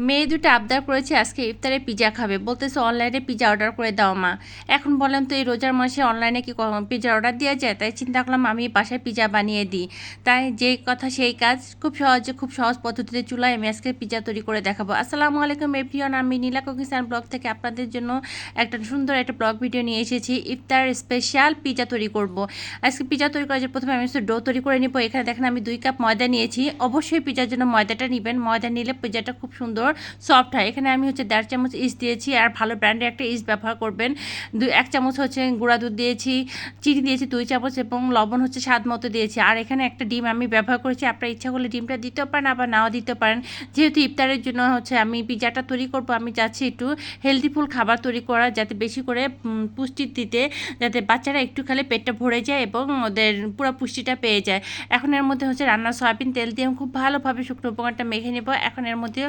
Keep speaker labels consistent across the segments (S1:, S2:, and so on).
S1: মেয়ে দুটো আবদার করেছে, আজকে ইফতারে পিজা খাবে। বলতেছে, অনলাইনে পিজা অর্ডার করে দাও মা। এখন বলেন, তো এই রোজার মাসে অনলাইনে কি পিজা অর্ডার দেওয়া যায়? তাই চিন্তা করলাম, আমি বাসায় পিজা বানিয়ে দিই। তাই যে কথা সেই কাজ খুব সহজে, খুব সহজ পদ্ধতিতে চুলায় আমি আজকে পিজা তৈরি করে দেখাবো। আসসালামু আলাইকুম এভরিওয়ান, আমি নীলা কিসান ব্লগ থেকে আপনাদের জন্য একটা সুন্দর একটা ব্লগ ভিডিও নিয়ে এসেছি। ইফতার স্পেশাল পিজা তৈরি করব। আজকে পিজা তৈরি করার জন্য প্রথমে আমি ডো তৈরি করে নিব। এখানে দেখেন, আমি দুই কাপ ময়দা নিয়েছি। অবশ্যই পিজার জন্য ময়দাটা নেবেন। ময়দা নিলে পিজাটা খুব সুন্দর সফট হয়। এখানে আমি হচ্ছে দেড় চামচ ইস্ট দিয়েছি আর ভালো ব্র্যান্ডের একটা ইস্ট ব্যবহার করবেন। দুই, এক চামচ হচ্ছে গুঁড়া দুধ দিয়েছি, চিনি দিয়েছি দুই চামচ এবং লবণ হচ্ছে স্বাদ মতো দিয়েছি। আর এখানে একটা ডিম আমি ব্যবহার করেছি, আপনার ইচ্ছা করলে ডিমটা দিতেও পারেন, আবার নাও দিতে পারেন। যেহেতু ইফতারের জন্য হচ্ছে আমি পিজাটা তৈরি করব, আমি চাচ্ছি একটু হেলদিফুল খাবার তৈরি করা, যাতে বেশি করে পুষ্টি দিতে, যাতে বাচ্চারা একটু খেলে পেটটা ভরে যায় এবং ওদের পুরো পুষ্টিটা পেয়ে যায়। এখন এর মধ্যে হচ্ছে রান্নার সয়াবিন তেল দিয়ে খুব ভালোভাবে শুকনো উপকারটা মেখে নেব। এখন এর মধ্যে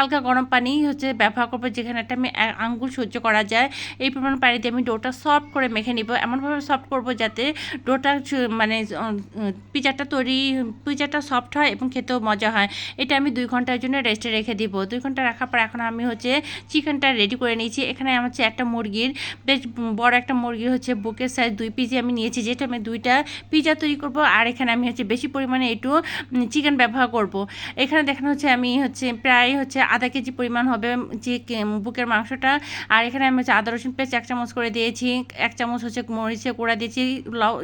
S1: হালকা গরম পানি হচ্ছে ব্যবহার করব, যেখানে একটা আমি আঙ্গুল সহ্য করা যায়। এই পরিমাণ পানি দিয়ে আমি ডোটা সফট করে মেখে নিব। এমনভাবে সফট করব যাতে ডোটা মানে পিজাটা তৈরি, পিজাটা সফট হয় এবং খেতেও মজা হয়। এটা আমি দুই ঘণ্টার জন্য রেস্টে রেখে দিব। দুই ঘণ্টা রাখার পর এখন আমি হচ্ছে চিকেনটা রেডি করে নিয়েছি। এখানে আমার হচ্ছে একটা মুরগির, বেশ বড় একটা মুরগির হচ্ছে বুকের সাইজ দুই পিজি আমি নিয়েছি যেটা আমি দুইটা পিজা তৈরি করব। আর এখানে আমি হচ্ছে বেশি পরিমাণে একটু চিকেন ব্যবহার করব। এখানে দেখানো হচ্ছে আমি হচ্ছে প্রায় হচ্ছে আধা কেজি পরিমাণ হবে যে বুকের মাংসটা। আর এখানে আমি হচ্ছে আদা, রসুন পেস্ট এক চামচ করে দিয়েছি, এক চামচ হচ্ছে মরিচে কোড়া দিয়েছি, লাউ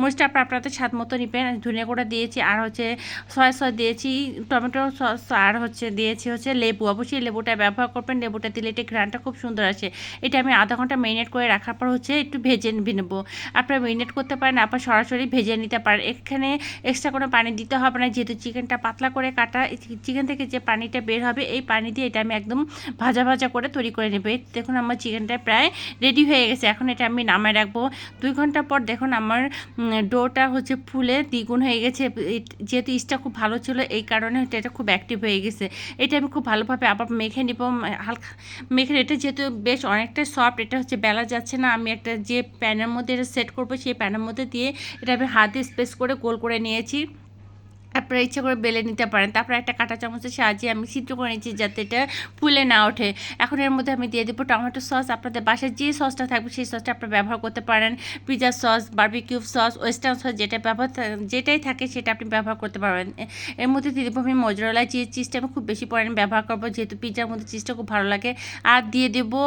S1: মরিচটা আপনার আপনাদের স্বাদ মতো নিবেন। ধনিয়া কোড়া দিয়েছি, আর হচ্ছে সয়া সস দিয়েছি, টমেটো সস, আর হচ্ছে দিয়েছি হচ্ছে লেবু। অবশ্যই লেবুটা ব্যবহার করবেন, লেবুটা দিলে এটা ঘ্রানটা খুব সুন্দর আসে। এটা আমি আধা ঘণ্টা মেরিনেট করে রাখার পর হচ্ছে একটু ভেজে নেব আপনারা মেরিনেট করতে পারেন, আপনার সরাসরি ভেজে নিতে পারেন। এখানে এক্সট্রা কোনো পানি দিতে হবে না, যেহেতু চিকেনটা পাতলা করে কাটা চিকেন থেকে যে পানিটা বের হবে, এই পানি দিয়ে এটা আমি একদম ভাজা ভাজা করে তৈরি করে নেব। দেখুন আমার চিকেনটা প্রায় রেডি হয়ে গেছে। এখন এটা আমি নামায় রাখব। দুই ঘণ্টা পর দেখুন আমার ডোটা হচ্ছে ফুলে দ্বিগুণ হয়ে গেছে। যেহেতু ইস্টটা খুব ভালো ছিল, এই কারণে এটা খুব অ্যাক্টিভ হয়ে গেছে। এটা আমি খুব ভালোভাবে আবার মেখে নিব। হালকা মেখে, এটা যেহেতু বেশ অনেকটাই সফট এটা হচ্ছে বেলা যাচ্ছে না। আমি একটা যে প্যানের মধ্যে এটা সেট করব, সেই প্যানের মধ্যে দিয়ে এটা আমি হাতে স্পেস করে গোল করে নিয়েছি। আপনারা ইচ্ছা করে বেলে নিতে পারেন। তারপরে একটা কাঁটা চামচের সাহায্যে আমি সিদ্ধ করে নিচ্ছি যাতে এটা ফুলে না ওঠে। এখন এর মধ্যে আমি দিয়ে দেবো টমেটো সস। আপনাদের বাসায় যে সসটা থাকবে সেই সসটা আপনারা ব্যবহার করতে পারেন। Pizza sauce barbecue sauce, western sauce যেটা ব্যবহার যেটাই থাকে সেটা আপনি ব্যবহার করতে পারবেন। এর মধ্যে দিয়ে দেবো আমি মজুরালা চিজ চিজটা আমি খুব বেশি পরিমাণে ব্যবহার করব যেহেতু পিজার মধ্যে চিজটা খুব ভালো লাগে। আর দিয়ে দেবো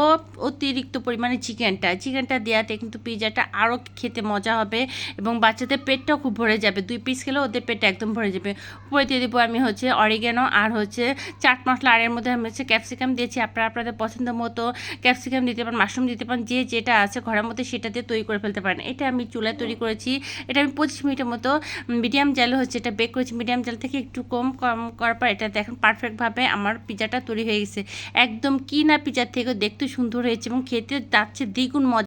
S1: অতিরিক্ত পরিমাণে চিকেনটা চিকেনটা দেওয়াতে কিন্তু পিজাটা আরও খেতে মজা হবে এবং বাচ্চাদের পেটটাও খুব ভরে যাবে। দুই পিস খেলে ওদের পেটটা একদম ভরে যাবে। উপরে দিয়ে দেবো আমি হচ্ছে অরিগেনো আর হচ্ছে চাট মশলা, আর এর মধ্যে আমি হচ্ছে ক্যাপসিকাম দিয়েছি। আপনারা আপনাদের পছন্দ মতো ক্যাপসিকাম দিতে পারেন মাশরুম দিতে পারেন, যে যেটা আছে ঘরের মধ্যে সেটা দিয়ে তৈরি করে ফেলতে পারেন। এটা আমি চুলায় তৈরি করেছি। এটা আমি পঁচিশ মিনিটের মতো মিডিয়াম জালে হচ্ছে এটা বেক করেছি। মিডিয়াম জাল থেকে একটু কম কম করার পর এটা দেখেন পারফেক্টভাবে আমার পিজাটা তৈরি হয়ে গেছে। একদম কি না পিজার থেকে দেখতে সুন্দর হয়েছে এবং খেতে যাচ্ছে দ্বিগুণ মজা।